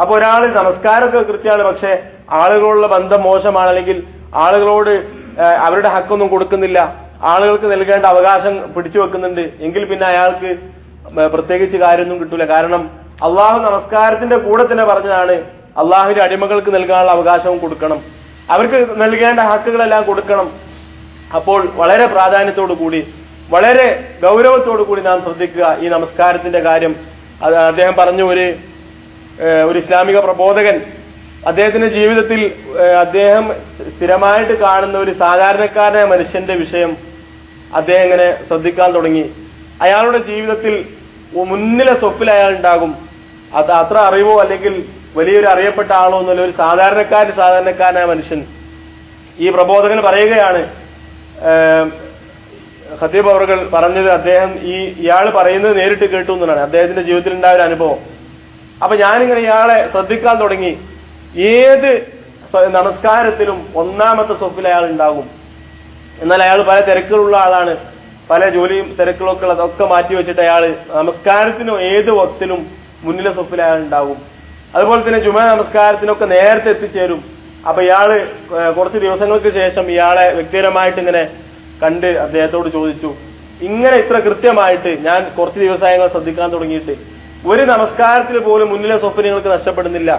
അപ്പൊ ഒരാൾ നമസ്കാരമൊക്കെ കൃത്യമാണ് പക്ഷെ ആളുകളോടുള്ള ബന്ധം മോശമാണ്. അല്ലെങ്കിൽ ആളുകളോട് അവരുടെ ഹക്കൊന്നും കൊടുക്കുന്നില്ല. ആളുകൾക്ക് നൽകേണ്ട അവകാശം പിടിച്ചു വെക്കുന്നുണ്ട്. എങ്കിൽ പിന്നെ അയാൾക്ക് പ്രത്യേകിച്ച് കാര്യമൊന്നും കിട്ടൂല. കാരണം അള്ളാഹു നമസ്കാരത്തിന്റെ കൂടെ തന്നെ പറഞ്ഞതാണ് അള്ളാഹുവിന്റെ അടിമകൾക്ക് നൽകാനുള്ള അവകാശവും കൊടുക്കണം. അവർക്ക് നൽകേണ്ട ഹക്കുകളെല്ലാം കൊടുക്കണം. അപ്പോൾ വളരെ പ്രാധാന്യത്തോടു കൂടി വളരെ ഗൗരവത്തോടു കൂടി നാം ശ്രദ്ധിക്കുക ഈ നമസ്കാരത്തിന്റെ കാര്യം. അദ്ദേഹം പറഞ്ഞു ഒരു ഒരു ഇസ്ലാമിക പ്രബോധകൻ അദ്ദേഹത്തിന്റെ ജീവിതത്തിൽ അദ്ദേഹം സ്ഥിരമായിട്ട് കാണുന്ന ഒരു സാധാരണക്കാരനായ മനുഷ്യന്റെ വിഷയം അദ്ദേഹം ഇങ്ങനെ ശ്രദ്ധിക്കാൻ തുടങ്ങി. അയാളുടെ ജീവിതത്തിൽ മുന്നിലെ സ്വപ്പിൽ അയാൾ ഉണ്ടാകും. അത് അത്ര അറിവോ അല്ലെങ്കിൽ വലിയൊരു അറിയപ്പെട്ട ആളോ എന്നല്ല ഒരു സാധാരണക്കാരൻ സാധാരണക്കാരനായ മനുഷ്യൻ. ഈ പ്രബോധകൻ പറയുകയാണ് ഖദീബ് അവർ പറഞ്ഞത് അദ്ദേഹം ഈ ഇയാൾ പറയുന്നത് നേരിട്ട് കേട്ടു എന്നാണ് അദ്ദേഹത്തിന്റെ ജീവിതത്തിൽ ഉണ്ടായ ഒരു അനുഭവം. അപ്പൊ ഞാനിങ്ങനെ ഇയാളെ ശ്രദ്ധിക്കാൻ തുടങ്ങി. ഏത് നമസ്കാരത്തിലും ഒന്നാമത്തെ സ്വപ്പിൽ അയാൾ ഉണ്ടാകും. എന്നാൽ അയാൾ പല തിരക്കുകളുള്ള ആളാണ്. പല ജോലിയും തിരക്കുകളൊക്കെ ഉള്ളതൊക്കെ മാറ്റി വെച്ചിട്ട് അയാൾ നമസ്കാരത്തിനോ ഏത് വക്തിലും മുന്നിലെ സ്വപ്പിൽ അയാൾ ഉണ്ടാവും. അതുപോലെ തന്നെ ജുമ നമസ്കാരത്തിനൊക്കെ നേരത്തെ എത്തിച്ചേരും. അപ്പൊ ഇയാൾ കുറച്ച് ദിവസങ്ങൾക്ക് ശേഷം ഇയാളെ വ്യക്തിപരമായിട്ട് ഇങ്ങനെ കണ്ട് അദ്ദേഹത്തോട് ചോദിച്ചു. ഇങ്ങനെ ഇത്ര കൃത്യമായിട്ട് ഞാൻ കുറച്ച് ദിവസമായി ശ്രദ്ധിക്കാൻ തുടങ്ങിയിട്ട് ഒരു നമസ്കാരത്തിൽ പോലും മുന്നിലെ സ്വപ്പ് നിങ്ങൾക്ക് നഷ്ടപ്പെടുന്നില്ല.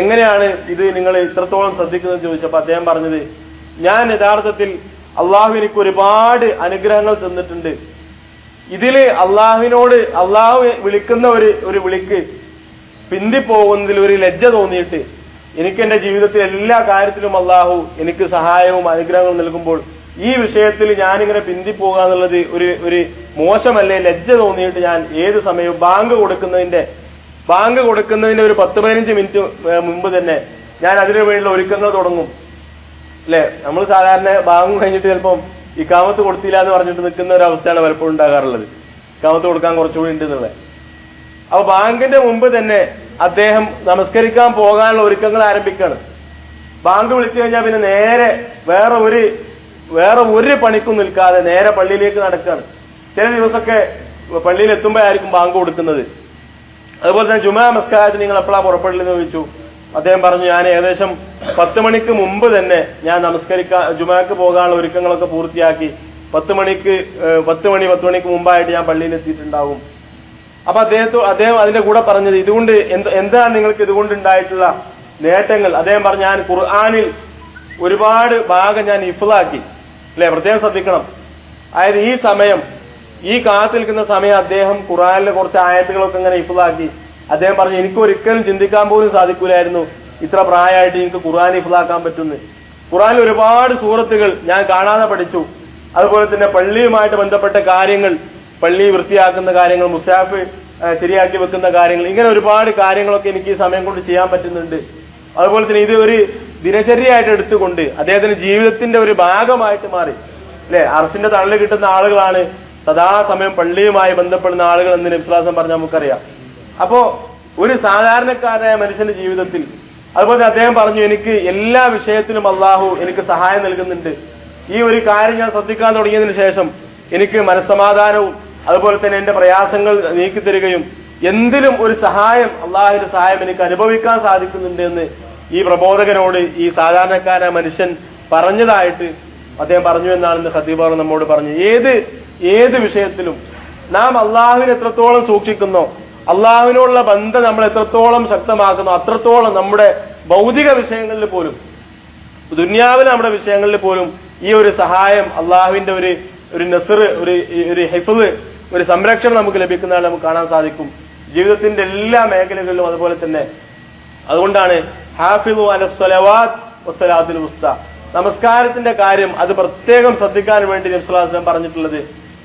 എങ്ങനെയാണ് ഇത് നിങ്ങൾ ഇത്രത്തോളം ശ്രദ്ധിക്കുന്നത് ചോദിച്ചപ്പോൾ അദ്ദേഹം പറഞ്ഞത് ഞാൻ യഥാർത്ഥത്തിൽ അള്ളാഹു എനിക്ക് ഒരുപാട് അനുഗ്രഹങ്ങൾ തന്നിട്ടുണ്ട്. ഇതിൽ അള്ളാഹുവിനോട് അള്ളാഹു വിളിക്കുന്ന ഒരു ഒരു വിളിക്ക് പിന്തിപ്പോകുന്നതിൽ ഒരു ലജ്ജ തോന്നിയിട്ട് എനിക്ക് എന്റെ ജീവിതത്തിൽ എല്ലാ കാര്യത്തിലും അള്ളാഹു എനിക്ക് സഹായവും അനുഗ്രഹവും നൽകുമ്പോൾ ഈ വിഷയത്തിൽ ഞാനിങ്ങനെ പിന്തിപ്പോകുക എന്നുള്ളത് ഒരു ഒരു മോശമല്ലേ? ലജ്ജ തോന്നിയിട്ട് ഞാൻ ഏത് സമയവും ബാങ്ക് കൊടുക്കുന്നതിന്റെ ബാങ്ക് കൊടുക്കുന്നതിന്റെ ഒരു പത്ത് പതിനഞ്ച് മിനിറ്റ് മുമ്പ് തന്നെ ഞാൻ അതിനു വേണ്ടിയുള്ള ഒരുക്കങ്ങൾ തുടങ്ങും. അല്ലെ നമ്മൾ സാധാരണ ഭാഗം കഴിഞ്ഞിട്ട് ചിലപ്പം ഈ കാമത്ത് കൊടുത്തില്ല എന്ന് പറഞ്ഞിട്ട് നിൽക്കുന്ന ഒരു അവസ്ഥയാണ് പലപ്പോഴും ഉണ്ടാകാറുള്ളത്. കാമത്ത് കൊടുക്കാൻ കുറച്ചുകൂടി ഉണ്ട് എന്നുള്ളത്. അപ്പൊ ബാങ്കിന്റെ മുമ്പ് തന്നെ അദ്ദേഹം നമസ്കരിക്കാൻ പോകാനുള്ള ഒരുക്കങ്ങൾ ആരംഭിക്കുകയാണ്. ബാങ്ക് വിളിച്ചു കഴിഞ്ഞാൽ പിന്നെ നേരെ വേറെ ഒരു വേറെ ഒരു പണിക്കും നിൽക്കാതെ നേരെ പള്ളിയിലേക്ക് നടക്കുകയാണ്. ചില ദിവസമൊക്കെ പള്ളിയിൽ എത്തുമ്പോഴായിരിക്കും ബാങ്ക് കൊടുക്കുന്നത്. അതുപോലെ തന്നെ ജുമാ നമസ്കാരത്തിന് നിങ്ങൾ എപ്പോഴാണ് പുറപ്പെടില്ലെന്ന് ചോദിച്ചു. അദ്ദേഹം പറഞ്ഞു ഞാൻ ഏകദേശം പത്ത് മണിക്ക് മുമ്പ് തന്നെ ഞാൻ നമസ്കരിക്കാൻ ജുമാക്ക് പോകാനുള്ള ഒരുക്കങ്ങളൊക്കെ പൂർത്തിയാക്കി പത്ത് മണിക്ക് പത്ത് മണി പത്ത് മണിക്ക് മുമ്പായിട്ട് ഞാൻ പള്ളിയിൽ എത്തിയിട്ടുണ്ടാവും. അപ്പൊ അദ്ദേഹത്തോ അദ്ദേഹം അതിന്റെ കൂടെ പറഞ്ഞത് ഇതുകൊണ്ട് എന്ത് എന്താണ് നിങ്ങൾക്ക് ഇതുകൊണ്ട് ഉണ്ടായിട്ടുള്ള നേട്ടങ്ങൾ? അദ്ദേഹം പറഞ്ഞു ഞാൻ ഖുർആാനിൽ ഒരുപാട് ഭാഗം ഞാൻ ഇഫ്ലാക്കി. അല്ലെ? പ്രത്യേകം ശ്രദ്ധിക്കണം. അതായത് ഈ സമയം ഈ കാത്തു നിൽക്കുന്ന സമയം അദ്ദേഹം ഖുറാനിലെ കുറച്ച് ആയത്തുകളൊക്കെ ഇങ്ങനെ ഇഫ്ലാക്കി. അദ്ദേഹം പറഞ്ഞു എനിക്ക് ഒരിക്കലും ചിന്തിക്കാൻ പോലും സാധിക്കൂലായിരുന്നു. ഇത്ര പ്രായമായിട്ട് എനിക്ക് ഖുർആൻ ഇഫ്ലാക്കാൻ പറ്റുന്നു. ഖുറാനിൽ ഒരുപാട് സൂറത്തുകൾ ഞാൻ കാണാതെ പഠിച്ചു. അതുപോലെ തന്നെ പള്ളിയുമായിട്ട് ബന്ധപ്പെട്ട കാര്യങ്ങൾ പള്ളി വൃത്തിയാക്കുന്ന കാര്യങ്ങൾ മുസ്താഫ് ശരിയാക്കി വെക്കുന്ന കാര്യങ്ങൾ ഇങ്ങനെ ഒരുപാട് കാര്യങ്ങളൊക്കെ എനിക്ക് ഈ സമയം കൊണ്ട് ചെയ്യാൻ പറ്റുന്നുണ്ട്. അതുപോലെ തന്നെ ഇത് ഒരു ദിനചര്യയായിട്ട് എടുത്തുകൊണ്ട് അദ്ദേഹത്തിന്റെ ജീവിതത്തിന്റെ ഒരു ഭാഗമായിട്ട് മാറി. അല്ലെ? അറസിന്റെ തള്ളി കിട്ടുന്ന ആളുകളാണ് സദാസമയം പള്ളിയുമായി ബന്ധപ്പെടുന്ന ആളുകൾ എന്ന് വിശ്വാസം പറഞ്ഞാൽ നമുക്കറിയാം. അപ്പോ ഒരു സാധാരണക്കാരനായ മനുഷ്യന്റെ ജീവിതത്തിൽ അതുപോലെ അദ്ദേഹം പറഞ്ഞു എനിക്ക് എല്ലാ വിഷയത്തിലും അള്ളാഹു എനിക്ക് സഹായം നൽകുന്നുണ്ട്. ഈ ഒരു കാര്യം ഞാൻ ശ്രദ്ധിക്കാൻ തുടങ്ങിയതിന് ശേഷം എനിക്ക് മനസ്സമാധാനവും അതുപോലെ തന്നെ എന്റെ പ്രയാസങ്ങൾ നീക്കി നീക്കിത്തരികയും എന്തിലും ഒരു സഹായം അള്ളാഹുവിന്റെ സഹായം എനിക്ക് അനുഭവിക്കാൻ സാധിക്കുന്നുണ്ട് എന്ന് ഈ പ്രബോധകനോട് ഈ സാധാരണക്കാരായ മനുഷ്യൻ പറഞ്ഞതായിട്ട് അദ്ദേഹം പറഞ്ഞു എന്നാണ് ഇന്ന് ഹദീബ് നമ്മോട് പറഞ്ഞു ഏത് ഏത് വിഷയത്തിലും നാം അള്ളാഹുവിനെ എത്രത്തോളം സൂക്ഷിക്കുന്നോ അള്ളാഹുവിനോടുള്ള ബന്ധം നമ്മൾ എത്രത്തോളം ശക്തമാക്കുന്നു അത്രത്തോളം നമ്മുടെ ഭൗതിക വിഷയങ്ങളിൽ പോലും ദുന്യാവിലെ നമ്മുടെ വിഷയങ്ങളിൽ പോലും ഈ ഒരു സഹായം അള്ളാഹുവിന്റെ ഒരു ഒരു നെസർ ഒരു ഒരു ഹിഫ്ള് ഒരു സംരക്ഷണം നമുക്ക് ലഭിക്കുന്നതാണ് നമുക്ക് കാണാൻ സാധിക്കും. ജീവിതത്തിന്റെ എല്ലാ മേഖലകളിലും അതുപോലെ തന്നെ. അതുകൊണ്ടാണ് ഹാഫിദു അല സ്വലവാത്ത് വസ്സലാത്തുൽ ഉസ്ത നമസ്കാരത്തിന്റെ കാര്യം അത് പ്രത്യേകം ശ്രദ്ധിക്കാൻ വേണ്ടി നബ്സുലാസ്ലം പറഞ്ഞിട്ടുള്ളത്.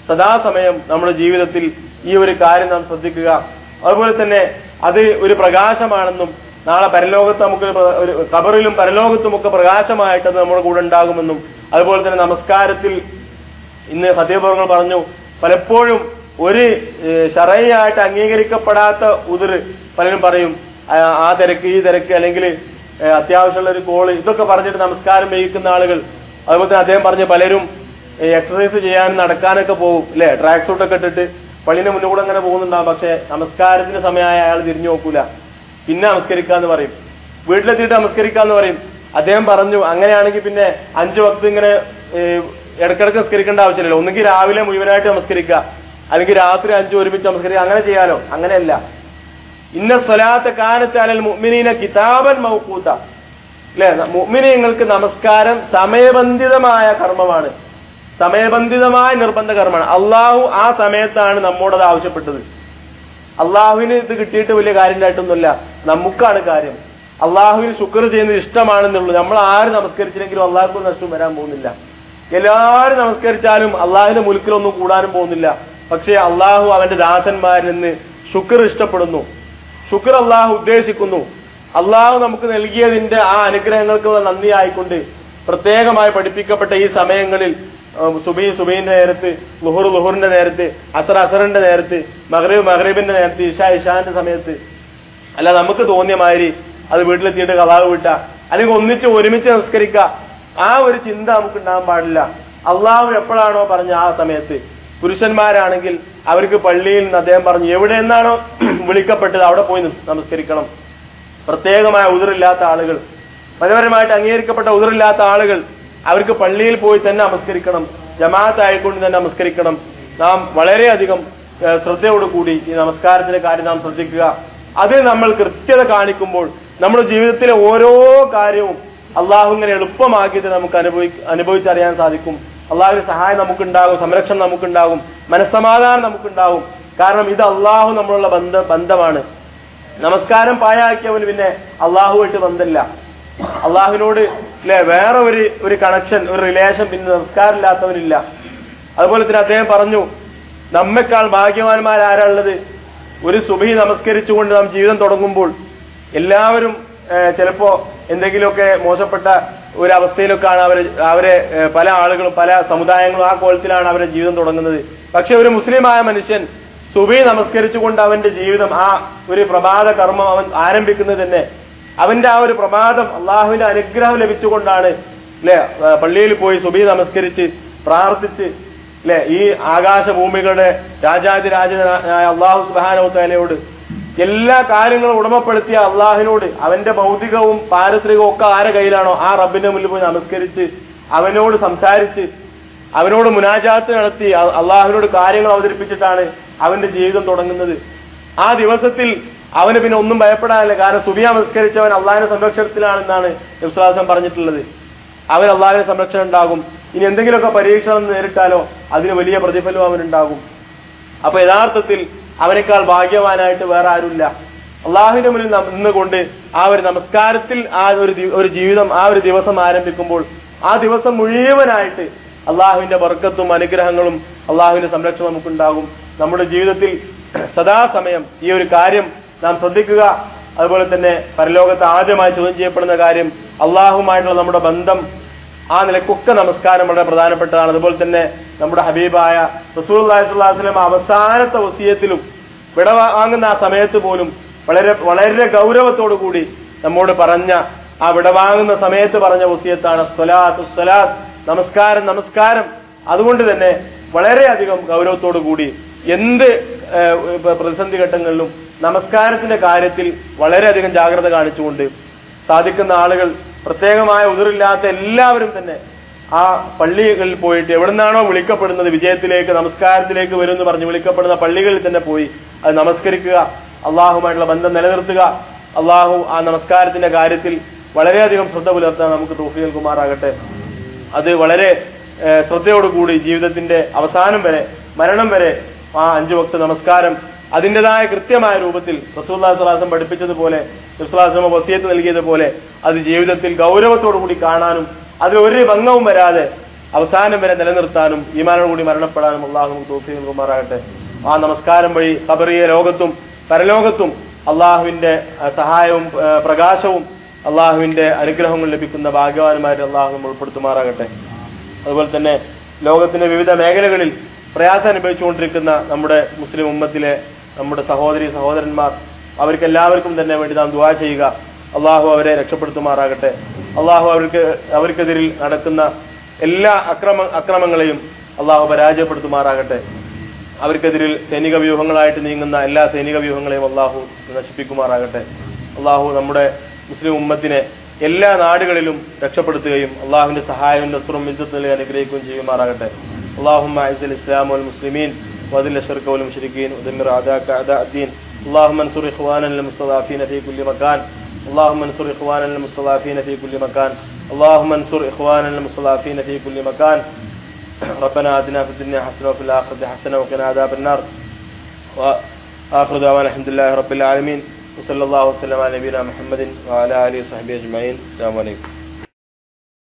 സദാസമയം നമ്മുടെ ജീവിതത്തിൽ ഈ ഒരു കാര്യം നാം ശ്രദ്ധിക്കുക. അതുപോലെ തന്നെ അത് ഒരു പ്രകാശമാണെന്നും നാളെ പരലോകത്ത് നമുക്ക് ഒരു കബറിലും പരലോകത്തും ഒക്കെ പ്രകാശമായിട്ട് അത് നമ്മുടെ കൂടെ ഉണ്ടാകുമെന്നും അതുപോലെ തന്നെ നമസ്കാരത്തിൽ ഇന്ന് സത്യപൂർവങ്ങൾ പറഞ്ഞു. പലപ്പോഴും ഒരു ശറയായിട്ട് അംഗീകരിക്കപ്പെടാത്ത ഉതിർ പലരും പറയും ആ, തിരക്ക് ഈ തിരക്ക് അല്ലെങ്കിൽ അത്യാവശ്യമുള്ള ഒരു കോൾ ഇതൊക്കെ പറഞ്ഞിട്ട് നമസ്കാരം വഹിക്കുന്ന ആളുകൾ. അതുപോലെ തന്നെ അദ്ദേഹം പറഞ്ഞ പലരും എക്സസൈസ് ചെയ്യാനും നടക്കാനൊക്കെ പോകും അല്ലെ? ട്രാക്ക് സൂട്ടൊക്കെ ഇട്ടിട്ട് പള്ളിന്റെ മുന്നിൽ കൂടെ അങ്ങനെ പോകുന്നുണ്ടാവും. പക്ഷെ നമസ്കാരത്തിന്റെ സമയമായ അയാൾ തിരിഞ്ഞു നോക്കൂല. പിന്നെ നമസ്കരിക്കാന്ന് പറയും. വീട്ടിലെത്തിയിട്ട് നമസ്കരിക്കാന്ന് പറയും. അദ്ദേഹം പറഞ്ഞു അങ്ങനെയാണെങ്കിൽ പിന്നെ അഞ്ചു വക്ത് ഇങ്ങനെ ഇടക്കിടക്ക് നമസ്കരിക്കേണ്ട ആവശ്യമില്ലല്ലോ. ഒന്നുകിൽ രാവിലെ മുഴുവനായിട്ട് നമസ്കരിക്കുക അല്ലെങ്കിൽ രാത്രി അഞ്ചു ഒരുമിച്ച് നമസ്കരിക്കുക അങ്ങനെ ചെയ്യാലോ? അങ്ങനെയല്ല. ഇന്ന സ്വലാത്ത കാലത്ത് അലൽ മുഅ്മിനീന കിതാബൻ മൗക്കൂത്ത അല്ലെ? മുഅ്മിനീങ്ങൾക്ക് നമസ്കാരം സമയബന്ധിതമായ കർമ്മമാണ്. സമയബന്ധിതമായ നിർബന്ധ കർമ്മമാണ്. അള്ളാഹു ആ സമയത്താണ് നമ്മോടത് ആവശ്യപ്പെട്ടത്. അള്ളാഹുവിന് ഇത് കിട്ടിയിട്ട് വലിയ കാര്യമായിട്ടൊന്നുമില്ല നമുക്കാണ് കാര്യം. അള്ളാഹുവിന് ശുക്ർ ചെയ്യുന്നത് ഇഷ്ടമാണെന്നുള്ളൂ. നമ്മൾ ആര് നമസ്കരിച്ചില്ലെങ്കിലും അള്ളാഹുക്കും നഷ്ടം വരാൻ പോകുന്നില്ല. എല്ലാവരും നമസ്കരിച്ചാലും അള്ളാഹുവിന്റെ മുൽക്കിലൊന്നും കൂടാനും പോകുന്നില്ല. പക്ഷേ അള്ളാഹു അവന്റെ ദാസന്മാരിൽ നിന്ന് ശുക്ർ ഇഷ്ടപ്പെടുന്നു. ശുക്ർ അള്ളാഹു ഉദ്ദേശിക്കുന്നു. അള്ളാഹു നമുക്ക് നൽകിയതിന്റെ ആ അനുഗ്രഹങ്ങൾക്കുള്ള നന്ദി ആയിക്കൊണ്ട് പ്രത്യേകമായി പഠിപ്പിക്കപ്പെട്ട ഈ സമയങ്ങളിൽ സുബൈ സുബൈന്റെ നേരത്ത് ലുഹുർ ലുഹുറിന്റെ നേരത്ത് അസർ അസറിന്റെ നേരത്ത് മഹ്രീബ് മഹ്രീബിന്റെ നേരത്ത് ഇഷ ഇഷാന്റെ സമയത്ത്. അല്ല നമുക്ക് തോന്നിയ മാതിരി അത് വീട്ടിലെത്തിയിട്ട് കഥാവ് വിട്ട അല്ലെങ്കിൽ ഒന്നിച്ച് ഒരുമിച്ച് നമസ്കരിക്കുക ആ ഒരു ചിന്ത നമുക്ക് ഉണ്ടാകാൻ പാടില്ല. അള്ളാഹു എപ്പോഴാണോ പറഞ്ഞ ആ സമയത്ത്. പുരുഷന്മാരാണെങ്കിൽ അവർക്ക് പള്ളിയിൽ നിന്ന് അദ്ദേഹം പറഞ്ഞു എവിടെ നിന്നാണോ വിളിക്കപ്പെട്ടത്? അവിടെ പോയി നമസ്- നമസ്കരിക്കണം. പ്രത്യേകമായ ഉതിറില്ലാത്ത ആളുകൾ. മതപരമായിട്ട് അംഗീകരിക്കപ്പെട്ട ഉതിറില്ലാത്ത ആളുകൾ അവർക്ക് പള്ളിയിൽ പോയി തന്നെ നമസ്കരിക്കണം ജമാഅത്ത് ആയിക്കൊണ്ട് തന്നെ നമസ്കരിക്കണം. നാം വളരെയധികം ശ്രദ്ധയോടുകൂടി ഈ നമസ്കാരത്തിന്റെ കാര്യം നാം ശ്രദ്ധിക്കുക. അത് നമ്മൾ കൃത്യത കാണിക്കുമ്പോൾ നമ്മുടെ ജീവിതത്തിലെ ഓരോ കാര്യവും അള്ളാഹു ഇങ്ങനെ എളുപ്പമാക്കിയിട്ട് നമുക്ക് അനുഭവി അനുഭവിച്ചറിയാൻ സാധിക്കും. അള്ളാഹുവിന്റെ സഹായം നമുക്കുണ്ടാകും സംരക്ഷണം നമുക്കുണ്ടാകും മനസ്സമാധാനം നമുക്കുണ്ടാകും. കാരണം ഇത് അള്ളാഹു നമ്മളുള്ള ബന്ധ ബന്ധമാണ്. നമസ്കാരം പായാക്കിയവന് പിന്നെ അള്ളാഹുമായിട്ട് ബന്ധമില്ല. അള്ളാഹുവിനോട് അല്ലെ വേറെ ഒരു ഒരു കണക്ഷൻ ഒരു റിലേഷൻ പിന്നെ നമസ്കാരമില്ലാത്തവനില്ല അതുപോലെ തന്നെ അദ്ദേഹം പറഞ്ഞു നമ്മെക്കാൾ ഭാഗ്യവാന്മാരാരുള്ളത് ഒരു സുബഹി നമസ്കരിച്ചുകൊണ്ട് നാം ജീവിതം തുടങ്ങുമ്പോൾ എല്ലാവരും ചിലപ്പോ എന്തെങ്കിലുമൊക്കെ മോശപ്പെട്ട ഒരു അവസ്ഥയിലൊക്കെയാണ് അവരെ അവരെ പല ആളുകളും പല സമുദായങ്ങളും ആ കോലത്തിലാണ് അവരുടെ ജീവിതം തുടങ്ങുന്നത്. പക്ഷെ ഒരു മുസ്ലിമായ മനുഷ്യൻ സുബി നമസ്കരിച്ചുകൊണ്ട് അവന്റെ ജീവിതം ആ ഒരു പ്രഭാത കർമ്മം അവൻ ആരംഭിക്കുന്നത് തന്നെ അവന്റെ ആ ഒരു പ്രമാദം അള്ളാഹുവിന്റെ അനുഗ്രഹം ലഭിച്ചുകൊണ്ടാണ് അല്ലെ പള്ളിയിൽ പോയി സുബി നമസ്കരിച്ച് പ്രാർത്ഥിച്ച് അല്ലെ ഈ ആകാശഭൂമികളുടെ രാജാതിരാജനായ അള്ളാഹു സുബാനോത്തലയോട് എല്ലാ കാര്യങ്ങളും ഉടമപ്പെടുത്തിയ അള്ളാഹിനോട് അവന്റെ ഭൗതികവും പാരിത്രികവും ഒക്കെ ആരെ കയ്യിലാണോ ആ റബ്ബിന്റെ മുന്നിൽ പോയി നമസ്കരിച്ച് അവനോട് സംസാരിച്ച് അവനോട് മുനാജാത്ത് നടത്തി അള്ളാഹുവിനോട് കാര്യങ്ങൾ അവതരിപ്പിച്ചിട്ടാണ് അവന്റെ ജീവിതം തുടങ്ങുന്നത്. ആ ദിവസത്തിൽ അവന് പിന്നെ ഒന്നും ഭയപ്പെടാനില്ല. കാരണം സുബിയ നമസ്കരിച്ചവൻ അള്ളാഹിന്റെ സംരക്ഷണത്തിലാണെന്നാണ് വിശ്വാസം പറഞ്ഞിട്ടുള്ളത്. അവൻ അള്ളാഹിന്റെ സംരക്ഷണം ഉണ്ടാകും. ഇനി എന്തെങ്കിലുമൊക്കെ പരീക്ഷണം നേരിട്ടാലോ അതിന് വലിയ പ്രതിഫലം അവനുണ്ടാകും. അപ്പൊ യഥാർത്ഥത്തിൽ അവനേക്കാൾ ഭാഗ്യവാനായിട്ട് വേറെ ആരുമില്ല. അള്ളാഹുവിന്റെ മുന്നിൽ നിന്നുകൊണ്ട് ആ ഒരു നമസ്കാരത്തിൽ ആ ഒരു ഒരു ജീവിതം ആ ഒരു ദിവസം ആരംഭിക്കുമ്പോൾ ആ ദിവസം മുഴുവനായിട്ട് അള്ളാഹുവിന്റെ ബർക്കത്തും അനുഗ്രഹങ്ങളും അള്ളാഹുവിന്റെ സംരക്ഷണം നമുക്കുണ്ടാകും. നമ്മുടെ ജീവിതത്തിൽ സദാസമയം ഈ ഒരു കാര്യം നാം ശ്രദ്ധിക്കുക. അതുപോലെ തന്നെ പരലോകത്ത് ആദ്യമായി ചോദ്യം ചെയ്യപ്പെടുന്ന കാര്യം അള്ളാഹുമായിട്ടുള്ള നമ്മുടെ ബന്ധം ആ നിലക്കൊക്കെ നമസ്കാരം വളരെ പ്രധാനപ്പെട്ടതാണ്. അതുപോലെ തന്നെ നമ്മുടെ ഹബീബായ റസൂൽ അള്ളാഹിസ്വല്ലാസ്ലം അവസാനത്തെ വസീയത്തിലും വിട വാങ്ങുന്ന ആ സമയത്ത് പോലും വളരെ വളരെ ഗൗരവത്തോടു കൂടി നമ്മോട് പറഞ്ഞ ആ വിടവാങ്ങുന്ന സമയത്ത് പറഞ്ഞ വസീയത്താണ് സ്വലാത്ത് സ്വലാത്ത് നമസ്കാരം നമസ്കാരം. അതുകൊണ്ട് തന്നെ വളരെയധികം ഗൗരവത്തോടു കൂടി എന്ത് പ്രതിസന്ധി ഘട്ടങ്ങളിലും നമസ്കാരത്തിന്റെ കാര്യത്തിൽ വളരെയധികം ജാഗ്രത കാണിച്ചുകൊണ്ട് സാധിക്കുന്ന ആളുകൾ പ്രത്യേകമായ ഉതിറില്ലാത്ത എല്ലാവരും തന്നെ ആ പള്ളികളിൽ പോയിട്ട് എവിടുന്നാണോ വിളിക്കപ്പെടുന്നത് വിജയത്തിലേക്ക് നമസ്കാരത്തിലേക്ക് വരും എന്ന് പറഞ്ഞ് വിളിക്കപ്പെടുന്ന പള്ളികളിൽ തന്നെ പോയി അത് നമസ്കരിക്കുക അള്ളാഹുമായിട്ടുള്ള ബന്ധം നിലനിർത്തുക. അള്ളാഹു ആ നമസ്കാരത്തിന്റെ കാര്യത്തിൽ വളരെയധികം ശ്രദ്ധ പുലർത്താൻ നമുക്ക് തോഫി നൽകുമാറാകട്ടെ അത് വളരെ ശ്രദ്ധയോടുകൂടി ജീവിതത്തിന്റെ അവസാനം വരെ മരണം വരെ ആ അഞ്ചു വക്ത നമസ്കാരം. അതിന്റെതായ കൃത്യമായ രൂപത്തിൽ റസൂല്ലാസ്ലാസം പഠിപ്പിച്ചതുപോലെ റസൂല്ലാസ്ലമ വസിയത്ത് നൽകിയതുപോലെ അത് ജീവിതത്തിൽ ഗൗരവത്തോടു കൂടി കാണാനും അതിൽ ഒരു ഭംഗവും വരാതെ അവസാനം വരെ നിലനിർത്താനും ഈമാനോട് കൂടി മരണപ്പെടാനും അള്ളാഹു തോഫി നൽകുമാറാകട്ടെ. ആ നമസ്കാരം വഴി കബറിയ ലോകത്തും പരലോകത്തും അള്ളാഹുവിന്റെ സഹായവും പ്രകാശവും അള്ളാഹുവിന്റെ അനുഗ്രഹങ്ങൾ ലഭിക്കുന്ന ഭാഗ്യവാന്മാരെ അള്ളാഹു ഉൾപ്പെടുത്തുമാറാകട്ടെ. അതുപോലെ തന്നെ ലോകത്തിന്റെ വിവിധ മേഖലകളിൽ പ്രയാസം അനുഭവിച്ചുകൊണ്ടിരിക്കുന്ന നമ്മുടെ മുസ്ലിം ഉമ്മത്തിലെ നമ്മുടെ സഹോദരി സഹോദരന്മാർ അവർക്ക് എല്ലാവർക്കും തന്നെ വേണ്ടി നാം ദുവാ ചെയ്യുക. അള്ളാഹു അവരെ രക്ഷപ്പെടുത്തുമാറാകട്ടെ. അള്ളാഹു അവർക്ക് അവർക്കെതിരിൽ നടക്കുന്ന എല്ലാ അക്രമ അക്രമങ്ങളെയും അള്ളാഹു പരാജയപ്പെടുത്തുമാറാകട്ടെ. അവർക്കെതിരിൽ സൈനിക വ്യൂഹങ്ങളായിട്ട് നീങ്ങുന്ന എല്ലാ സൈനിക വ്യൂഹങ്ങളെയും അള്ളാഹു നശിപ്പിക്കുമാറാകട്ടെ. അള്ളാഹു നമ്മുടെ മുസ്ലിം ഉമ്മത്തിനെ എല്ലാ നാടുകളിലും രക്ഷപ്പെടുത്തുകയും അള്ളാഹുവിന്റെ സഹായവും നസുറും ഇജ്ജത്ത് നൽകി അനുഗ്രഹിക്കുകയും ചെയ്യുമാറാകട്ടെ. اللهم اعز الاسلام والمسلمين واذل الشرك والمشركين ودمر اعداءك اعداء الدين. اللهم انصر اخواننا المستضعفين في كل مكان. اللهم انصر اخواننا المستضعفين في كل مكان. اللهم انصر اخواننا المستضعفين في كل مكان. ربنا آتنا في الدنيا حسنة وفي الآخرة حسنة وقنا عذاب النار. وآخر دعوانا الحمد لله رب العالمين. وصلى الله وسلم على نبينا محمد وعلى آله وصحبه أجمعين. السلام عليكم.